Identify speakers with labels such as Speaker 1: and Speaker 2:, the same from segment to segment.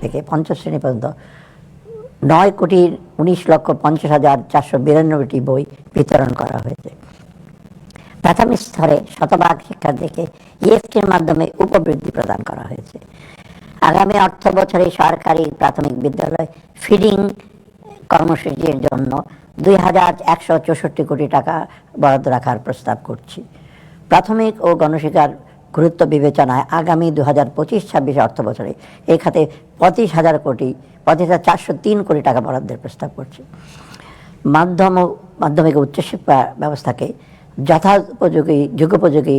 Speaker 1: থেকে পঞ্চম শ্রেণি পর্যন্ত। নয় কোটি উনিশ লক্ষ পঞ্চাশ হাজার চারশো বিরানব্বইটি বই বিতরণ করা হয়েছে। প্রাথমিক স্তরে শতভাগ শিক্ষার্থীকে ইএফটির মাধ্যমে উপবৃত্তি প্রদান করা হয়েছে। আগামী অর্থ বছরে সরকারি প্রাথমিক বিদ্যালয় ফিডিং কর্মসূচির জন্য দুই হাজার একশো চৌষট্টি কোটি টাকা বরাদ্দ রাখার প্রস্তাব করছি। প্রাথমিক ও গণশিক্ষার গুরুত্ব বিবেচনায় আগামী দু হাজার পঁচিশ, ছাব্বিশ অর্থ বছরে এই খাতে পঁচিশ হাজার কোটি, পঁচিশ হাজার চারশো তিন কোটি টাকা বরাদ্দের প্রস্তাব করছে। মাধ্যম মাধ্যমিক উচ্চশিক্ষা ব্যবস্থাকে যথোপযোগী, যুগোপযোগী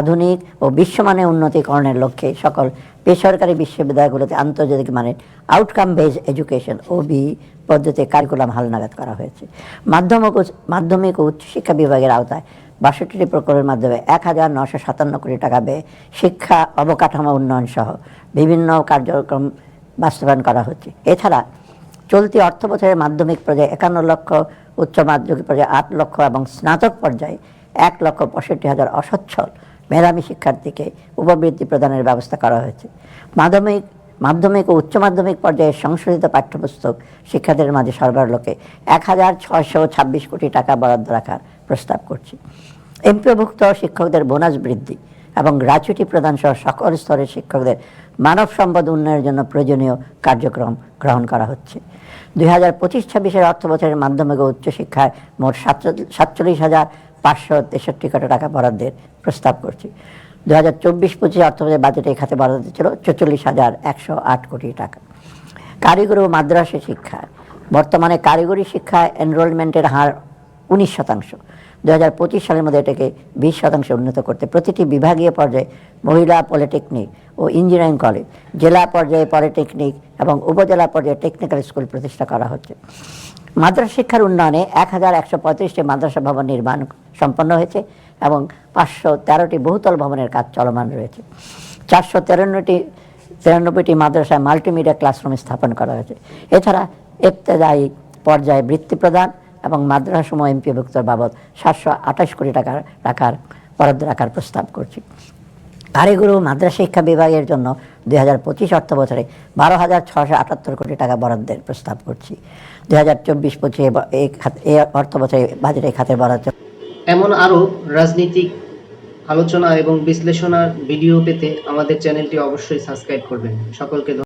Speaker 1: আধুনিক ও বিশ্বমানের উন্নতিকরণের লক্ষ্যে সকল বেসরকারি বিশ্ববিদ্যালয়গুলোতে আন্তর্জাতিক মানের আউটকাম বেজ এডুকেশন ও বি পদ্ধতিতে কারিকুলাম হালনাগাদ করা হয়েছে। মাধ্যমিক মাধ্যমিক ও উচ্চশিক্ষা বিভাগের আওতায় বাষট্টিটি প্রকল্পের মাধ্যমে এক হাজার নশো সাতান্ন কোটি টাকা ব্যয়ে শিক্ষা অবকাঠামো উন্নয়ন সহ বিভিন্ন কার্যক্রম বাস্তবায়ন করা হচ্ছে। এছাড়া চলতি অর্থ বছরের মাধ্যমিক পর্যায়ে একান্ন লক্ষ, উচ্চ মাধ্যমিক পর্যায়ে আট লক্ষ এবং স্নাতক পর্যায়ে এক লক্ষ পঁয়ষট্টি হাজার অসচ্ছল মেধাবী শিক্ষার্থীকে উপবৃত্তি প্রদানের ব্যবস্থা করা হয়েছে। মাধ্যমিক মাধ্যমিক ও উচ্চ মাধ্যমিক পর্যায়ে সংশোধিত পাঠ্যপুস্তক শিক্ষার্থীদের মাঝে সরবরাহ লক্ষ্যে এক হাজার ছয়শো ছাব্বিশ কোটি টাকা বরাদ্দ রাখার প্রস্তাব করছি। এমপিওভুক্ত শিক্ষকদের বোনাস বৃদ্ধি এবং গ্রাচুইটি প্রদান সহ সকল স্তরের শিক্ষকদের মানব সম্পদ উন্নয়নের জন্য প্রয়োজনীয় কার্যক্রম গ্রহণ করা হচ্ছে। দুই হাজার পঁচিশ ছাব্বিশের অর্থ বছরের মাধ্যমিক ও উচ্চশিক্ষায় মোট সাতচল্লিশ হাজার পাঁচশো তেষট্টি কোটি টাকা বরাদ্দের প্রস্তাব করছি। দু হাজার চব্বিশ পঁচিশ অর্থ বছরের বাজেটে খাতে বরাদ্দ ছিল চল্লিশ হাজার একশো আট কোটি টাকা। কারিগরি ও মাদ্রাসা শিক্ষা। বর্তমানে কারিগরি শিক্ষায় এনরোলমেন্টের হার উনিশ শতাংশ। দু হাজার পঁচিশ সালের মধ্যে এটাকে বিশ শতাংশে উন্নত করতে প্রতিটি বিভাগীয় পর্যায়ে মহিলা পলিটেকনিক ও ইঞ্জিনিয়ারিং কলেজ, জেলা পর্যায়ে পলিটেকনিক এবং উপজেলা পর্যায়ে টেকনিক্যাল স্কুল প্রতিষ্ঠা করা হচ্ছে। মাদ্রাসা শিক্ষার উন্নয়নে এক হাজার একশো পঁয়ত্রিশটি মাদ্রাসা ভবন নির্মাণ সম্পন্ন হয়েছে এবং পাঁচশো তেরোটি বহুতল ভবনের কাজ চলমান রয়েছে। চারশো তেরান্নটি তিরানব্বইটি মাদ্রাসায় মাল্টিমিডিয়া ক্লাসরুম স্থাপন করা হয়েছে। এছাড়া ইবতেদায়ী পর্যায়ে বৃত্তি প্রদান এবং মাদ্রাসাসমূহ এমপিভুক্ত বাবদ সাতশো আঠাশ কোটি টাকা রাখার, বরাদ্দ রাখার প্রস্তাব করছি। কারিগরি মাদ্রাসা শিক্ষা বিভাগের জন্য দুই হাজার পঁচিশ অর্থ বছরে বারো হাজার ছশো আটাত্তর কোটি টাকা বরাদ্দের প্রস্তাব করছি। দুই হাজার চব্বিশ পঁচিশে এই এই অর্থ বছরে বাজেটে খাতের বরাদ্দ
Speaker 2: এমন আরও রাজনৈতিক আলোচনা এবং বিশ্লেষণার ভিডিও পেতে আমাদের চ্যানেলটি অবশ্যই সাবস্ক্রাইব করবেন সকলকে।